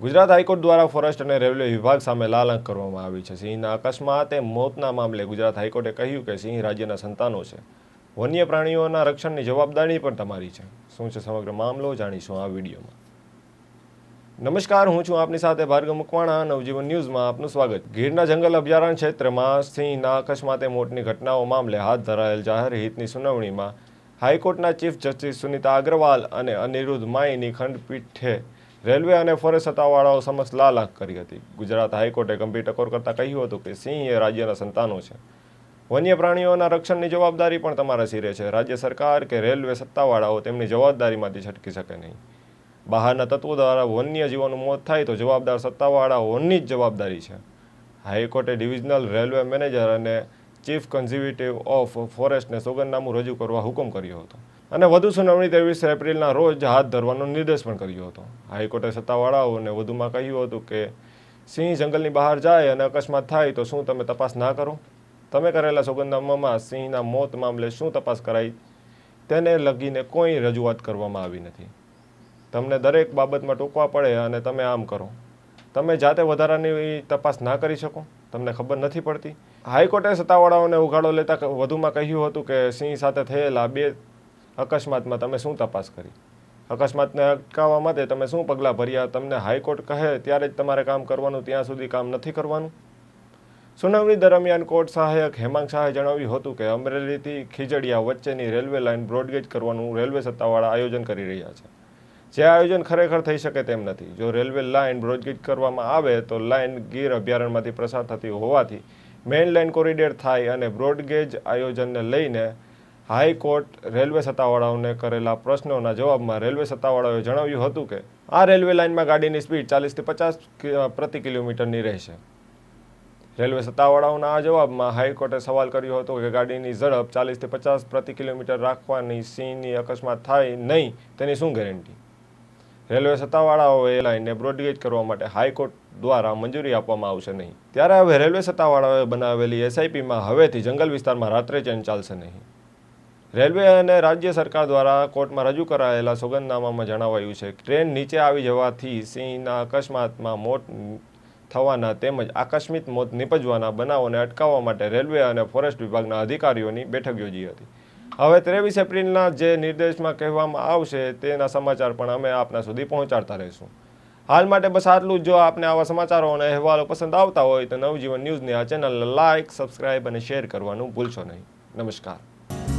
Gujarat high court દ્વારા forest અને railway વિભાગ સામે લાલંક કરવામાં આવી છે. સિંહના અકસ્માતે મોતના મામલે ગુજરાત હાઈકોર્ટે કહ્યું કે સિંહ રાજ્યના સંતાનો છે. વન્ય પ્રાણીઓના રક્ષણની જવાબદારી પણ તમારી છે. શું છે સમગ્ર મામલો? જાણીશું આ વિડીયોમાં. નમસ્કાર, હું છું આપની સાથે ભાર્ગવ મકવાણા. નવજીવન ન્યૂઝમાં આપનું સ્વાગત. ગીરના જંગલ અભયારણ્ય ક્ષેત્રમાં સિંહના અકસ્માતે મોતની ઘટનાઓ મામલે હાથ ધરાયેલ જાહેર હિતની સુનાવણીમાં હાઈકોર્ટના ચીફ જસ્ટિસ સુનિતા અગ્રવાલ અને અનિરુદ્ધ માઈની ખંડપીઠે રેલવે અને ફોરેસ્ટ સત્તાવાળાઓ સમક્ષ લાલાંક કરી હતી. ગુજરાત હાઈકોર્ટે ગંભીર ટકોર કરતાં કહ્યું હતું કે સિંહ એ રાજ્યના સંતાનો છે. વન્ય પ્રાણીઓના રક્ષણની જવાબદારી પણ તમારા સિરે છે. રાજ્ય સરકાર કે રેલવે સત્તાવાળાઓ તેમની જવાબદારીમાંથી છટકી શકે નહીં. બહારના તત્વો દ્વારા વન્ય જીવોનું મોત થાય તો જવાબદાર સત્તાવાળાઓની જ જવાબદારી છે. હાઈકોર્ટે ડિવિઝનલ રેલવે મેનેજર અને ચીફ કન્ઝર્વેટિવ ઓફ ફોરેસ્ટને સોગંદનામું રજૂ કરવા હુકમ કર્યો હતો. અને વધુ સુનાવણી ત્રેવીસ એપ્રિલના રોજ હાથ ધરવાનો નિર્દેશ પણ કર્યો હતો. હાઈકોર્ટે સત્તાવાળાઓને વધુમાં કહ્યું હતું કે, સિંહ જંગલની બહાર જાય અને અકસ્માત થાય તો શું તમે તપાસ ના કરો? તમે કરેલા સોગંદનામામાં સિંહના મોત મામલે શું તપાસ કરાઈ? તેને લગીને કોઈ રજૂઆત કરવામાં આવી નથી. તમને દરેક બાબતમાં ટૂંકવા પડે અને તમે આમ કરો. તમે જાતે વધારાની તપાસ ના કરી શકો. તમને ખબર નથી પડતી. હાઈકોર્ટે સત્તાવાળાઓને ઉઘાડો લેતા વધુમાં કહ્યું હતું કે, સિંહ સાથે થયેલા બે અકસ્માતમાં તમે શું તપાસ કરી? અકસ્માતને અટકાવવા માટે તમે શું પગલાં ભર્યા? તમને હાઈકોર્ટ કહે ત્યારે જ તમારે કામ કરવાનું, ત્યાં સુધી કામ નથી કરવાનું? સુનાવણી દરમિયાન કોર્ટ સહાયક હેમાંગ શાહે જણાવ્યું હતું કે અમરેલીથી ખીજડીયા વચ્ચેની રેલવે લાઇન બ્રોડગેજ કરવાનું રેલવે સત્તાવાળા આયોજન કરી રહ્યા છે. જે આયોજન ખરેખર થઈ શકે તેમ નથી. જો રેલવે લાઇન બ્રોડગેજ કરવામાં આવે તો લાઇન ગીર અભયારણ્યમાંથી પ્રસાર થતી હોવાથી મેઇન લાઇન કોરિડોર થાય અને બ્રોડગેજ આયોજનને લઈને હાઈકોર્ટ રેલવે સત્તાવાળાઓને કરેલા પ્રશ્નોના જવાબમાં રેલવે સત્તાવાળાઓએ જણાવ્યું હતું કે, આ રેલવે લાઇનમાં ગાડીની સ્પીડ ચાલીસથી પચાસ પ્રતિ કિલોમીટરની રહેશે. રેલવે સત્તાવાળાઓના આ જવાબમાં હાઈકોર્ટે સવાલ કર્યો હતો કે, ગાડીની ઝડપ ચાલીસથી પચાસ પ્રતિ કિલોમીટર રાખવાની સિંહની અકસ્માત થાય નહીં, તેની શું ગેરંટી? રેલવે સત્તાવાળાઓએ લાઇનને બ્રોડગેજ કરવા માટે હાઈકોર્ટ દ્વારા મંજૂરી આપવામાં આવશે નહીં. ત્યારે હવે રેલવે સત્તાવાળાઓએ બનાવેલી એસઆઈપીમાં હવેથી જંગલ વિસ્તારમાં રાત્રે ચેન ચાલશે નહીં. રેલવે અને રાજ્ય સરકાર દ્વારા કોર્ટમાં રજૂ કરાયેલા સોગંદનામામાં જણાવાયું છે, ટ્રેન નીચે આવી જવાથી સિંહના અકસ્માતમાં મોત થવાના તેમજ આકસ્મિક મોત નિપજવાના બનાવોને અટકાવવા માટે રેલવે અને ફોરેસ્ટ વિભાગના અધિકારીઓની બેઠક યોજી હતી. હવે ત્રેવીસ એપ્રિલના જે નિર્દેશમાં કહેવામાં આવશે તેના સમાચાર પણ અમે આપના સુધી પહોંચાડતા રહીશું. હાલ માટે બસ આટલું જ. જો આપને આવા સમાચારો અને અહેવાલો પસંદ આવતા હોય તો નવજીવન ન્યૂઝની આ ચેનલને લાઇક સબસ્ક્રાઇબ અને શેર કરવાનું ભૂલશો નહીં. નમસ્કાર.